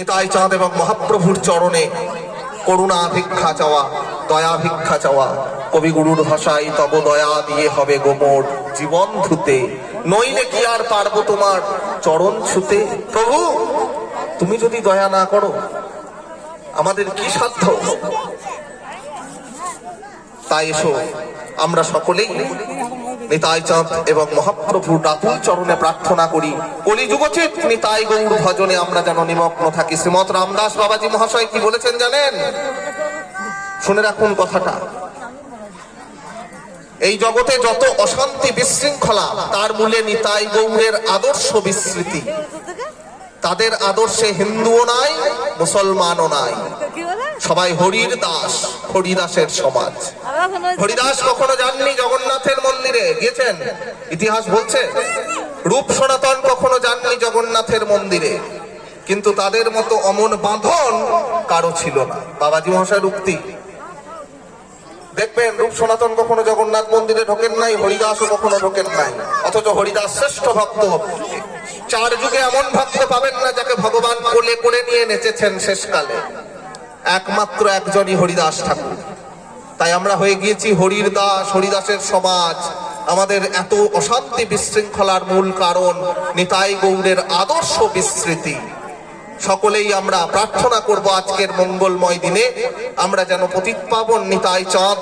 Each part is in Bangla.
নিতাই চাঁদ এবং মহাপ্রভুর চরণে করুণা ভিক্ষা চাওয়া, দয়া ভিক্ষা চাওয়া। কবিগুরুর ভাষায় তব দয়া দিয়ে হবে গোমর জীবন ধুতে। নইলে কি আর পারব তোমার চরণ ছুতে? প্রভু, তুমি যদি দয়া না করো, আমাদের কি সাধ্য? তাই এসো, আমরা সকলেই নিতাই এবং মহাপ্রভু ডাকুল চরণে প্রার্থনা করি। কলি যুগচিত নিতাই গৌর ভজনে আমরা যেন নিমগ্ন থাকি। শ্রীমৎ রামদাস বাবাজি মহাশয় কি বলেছেন জানেন? শুনে রাখুন কথাটা। এই জগতে যত অশান্তি বিশৃঙ্খলা, তার মূলে নিতাই গৌরের আদর্শ বিস্মৃতি। তাদের আদর্শে হিন্দুও নাই মুসলমানও নাই। সবাই হরির দাস হরিদাসের সমাজ। হরিদাস কখনো যাননি জগন্নাথের মন্দিরে? গিয়েছেন? ইতিহাস বলছে। রূপ সনাতন কখনো যাননি জগন্নাথের মন্দিরে। কিন্তু তাদের মতো অমন বাঁধন কারও ছিল না। বাবাজি মহাশয়ের উক্তি। দেখবেন রূপ সনাতন কখনো জগন্নাথ মন্দিরে ঢোকেন নাই হরিদাসও কখনো ঢোকেন নাই। অথচ হরিদাস শ্রেষ্ঠ ভক্ত। চার যুগে এমন ভক্ত পাবেন না যাকে ভগবান কোলে করে নিয়ে নেচেছেন শেষকালে। একমাত্র একজনই হরিদাস ঠাকুর। তাই আমরা হয়ে গিয়েছি হরির দাস হরিদাসের সমাজ। আমাদের এত অশান্তি বিশৃঙ্খলার মূল কারণ নিতাই গৌরের আদর্শ বিস্মৃতি সকলেই আমরা প্রার্থনা করব আজকের মঙ্গলময় দিনে, আমরা যেন পতিত পাবন নিতাই চাঁদ,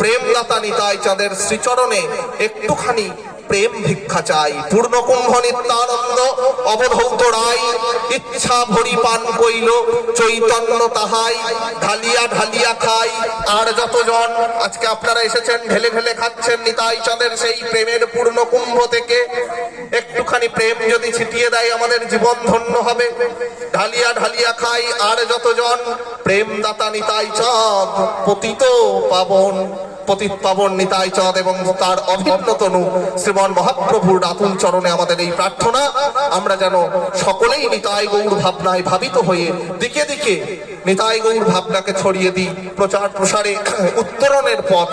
প্রেমদাতা নিতাই চাঁদের শ্রীচরণে একটুখানি প্রেম ভিক্ষা চাই। পূর্ণ কুম্ভ নিত্যানন্দ অবধৌত রায় ইচ্ছা ভরি পান কইল, চৈতন্য তাহাই, ঢালিয়া ঢালিয়া খাই। আর যতজন, আজকে আপনারা এসেছেন, ঢেলে ঢেলে খাচ্ছেন নিতাই চাঁদের সেই প্রেমের পূর্ণ কুম্ভ থেকে। একটুখানি প্রেম যদি ছিটিয়ে দেয়, আমাদের জীবন ধন্য হবে। ঢালিয়া ঢালিয়া খাই, আর যতজন প্রেম দাতা নিতাই চাঁদ, পতিত পাবন পতিত পাবন নিতাই চাঁদ এবং তার অভিন্ন শ্রীমন মহাপ্রভুর রাতুল চরণে আমাদের এই প্রার্থনা। আমরা যেন সকলেই নিতাই গৌর ভাবনায় ভাবিত হয়ে দিকে দিকে নিতাই গৌর ভাবনাকে ছড়িয়ে দিই প্রচার প্রসারে উত্তরণের পথ।